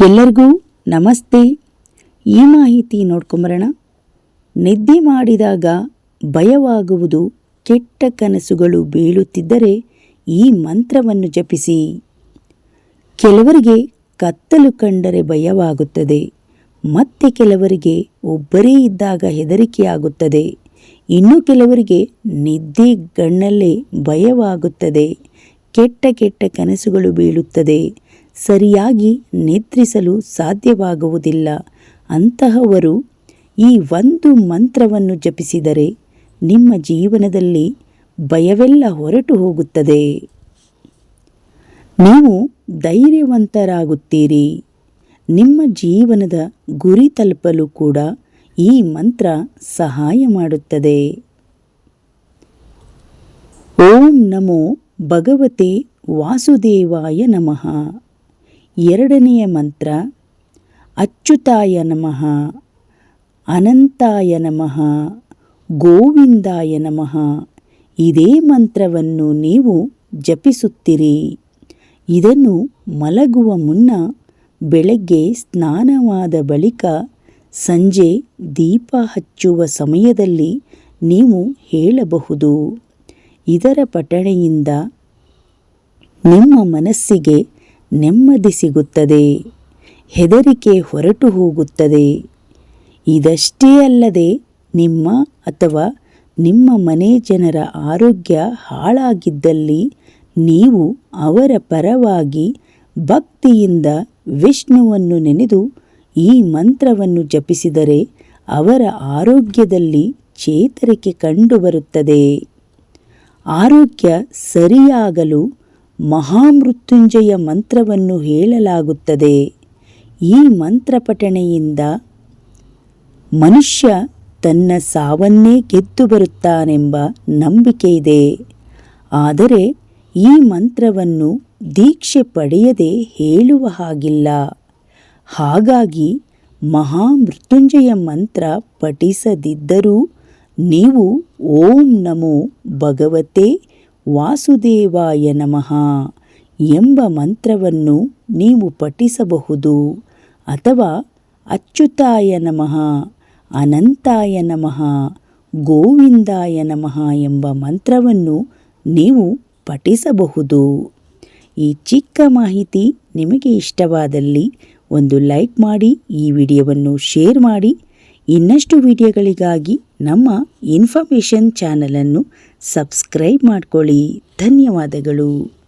ಎಲ್ಲರಿಗೂ ನಮಸ್ತೆ. ಈ ಮಾಹಿತಿ ನೋಡ್ಕೊಂಬರೋಣ. ನಿದ್ದೆ ಮಾಡಿದಾಗ ಭಯವಾಗುವುದು ಕೆಟ್ಟ ಕನಸುಗಳು ಬೀಳುತ್ತಿದ್ದರೆ ಈ ಮಂತ್ರವನ್ನು ಜಪಿಸಿ. ಕೆಲವರಿಗೆ ಕತ್ತಲು ಕಂಡರೆ ಭಯವಾಗುತ್ತದೆ. ಮತ್ತೆ ಕೆಲವರಿಗೆ ಒಬ್ಬರೇ ಇದ್ದಾಗ ಹೆದರಿಕೆಯಾಗುತ್ತದೆ. ಇನ್ನು ಕೆಲವರಿಗೆ ನಿದ್ದೆ ಗಣ್ಣಲ್ಲೇ ಭಯವಾಗುತ್ತದೆ. ಕೆಟ್ಟ ಕೆಟ್ಟ ಕನಸುಗಳು ಬೀಳುತ್ತದೆ. ಸರಿಯಾಗಿ ನಿದ್ರಿಸಲು ಸಾಧ್ಯವಾಗುವುದಿಲ್ಲ. ಅಂತಹವರು ಈ ಒಂದು ಮಂತ್ರವನ್ನು ಜಪಿಸಿದರೆ ನಿಮ್ಮ ಜೀವನದಲ್ಲಿ ಭಯವೆಲ್ಲ ಹೊರಟು ಹೋಗುತ್ತದೆ. ನೀವು ಧೈರ್ಯವಂತರಾಗುತ್ತೀರಿ. ನಿಮ್ಮ ಜೀವನದ ಗುರಿ ತಲುಪಲು ಕೂಡ ಈ ಮಂತ್ರ ಸಹಾಯ ಮಾಡುತ್ತದೆ. ಓಂ ನಮೋ ಭಗವತೆ ವಾಸುದೇವಾಯ ನಮಃ. ಎರಡನೆಯ ಮಂತ್ರ, ಅಚ್ಯುತಾಯ ನಮಃ, ಅನಂತಾಯ ನಮಃ, ಗೋವಿಂದಾಯ ನಮಃ. ಇದೇ ಮಂತ್ರವನ್ನು ನೀವು ಜಪಿಸುತ್ತೀರಿ. ಇದನ್ನು ಮಲಗುವ ಮುನ್ನ ಬೆಳಗ್ಗೆ ಸ್ನಾನವಾದ ಬಳಿಕ ಸಂಜೆ ದೀಪ ಹಚ್ಚುವ ಸಮಯದಲ್ಲಿ ನೀವು ಹೇಳಬಹುದು. ಇದರ ಪಠಣೆಯಿಂದ ನಿಮ್ಮ ಮನಸ್ಸಿಗೆ ನೆಮ್ಮದಿ ಸಿಗುತ್ತದೆ. ಹೆದರಿಕೆ ಹೊರಟು ಹೋಗುತ್ತದೆ. ಇದಷ್ಟೇ ಅಲ್ಲದೆ ನಿಮ್ಮ ಅಥವಾ ನಿಮ್ಮ ಮನೆ ಜನರ ಆರೋಗ್ಯ ಹಾಳಾಗಿದ್ದಲ್ಲಿ ನೀವು ಅವರ ಪರವಾಗಿ ಭಕ್ತಿಯಿಂದ ವಿಷ್ಣುವನ್ನು ನೆನೆದು ಈ ಮಂತ್ರವನ್ನು ಜಪಿಸಿದರೆ ಅವರ ಆರೋಗ್ಯದಲ್ಲಿ ಚೇತರಿಕೆ ಕಂಡುಬರುತ್ತದೆ. ಆರೋಗ್ಯ ಸರಿಯಾಗಲು ಮಹಾಮೃತ್ಯುಂಜಯ ಮಂತ್ರವನ್ನು ಹೇಳಲಾಗುತ್ತದೆ. ಈ ಮಂತ್ರ ಪಠಣೆಯಿಂದ ಮನುಷ್ಯ ತನ್ನ ಸಾವನ್ನೇ ಗೆದ್ದು ಬರುತ್ತಾನೆಂಬ ನಂಬಿಕೆ ಇದೆ. ಆದರೆ ಈ ಮಂತ್ರವನ್ನು ದೀಕ್ಷೆ ಪಡೆಯದೆ ಹೇಳುವ ಹಾಗಿಲ್ಲ. ಹಾಗಾಗಿ ಮಹಾಮೃತ್ಯುಂಜಯ ಮಂತ್ರ ಪಠಿಸದಿದ್ದರೂ ನೀವು ಓಂ ನಮೋ ಭಗವತೆ ವಾಸುದೇವಾಯ ನಮಃ ಎಂಬ ಮಂತ್ರವನ್ನು ನೀವು ಪಠಿಸಬಹುದು. ಅಥವಾ ಅಚ್ಯುತಾಯ ನಮಃ, ಅನಂತಾಯ ನಮಃ, ಗೋವಿಂದಾಯ ನಮಃ ಎಂಬ ಮಂತ್ರವನ್ನು ನೀವು ಪಠಿಸಬಹುದು. ಈ ಚಿಕ್ಕ ಮಾಹಿತಿ ನಿಮಗೆ ಇಷ್ಟವಾದಲ್ಲಿ ಒಂದು ಲೈಕ್ ಮಾಡಿ, ಈ ವಿಡಿಯೋವನ್ನು ಶೇರ್ ಮಾಡಿ ಇನ್ನಷ್ಟು ವಿಡಿಯೋಗಳಿಗಾಗಿ ನಮ್ಮ ಇನ್ಫಾರ್ಮೇಷನ್ ಚಾನಲನ್ನು ಸಬ್ಸ್ಕ್ರೈಬ್ ಮಾಡ್ಕೊಳ್ಳಿ. ಧನ್ಯವಾದಗಳು.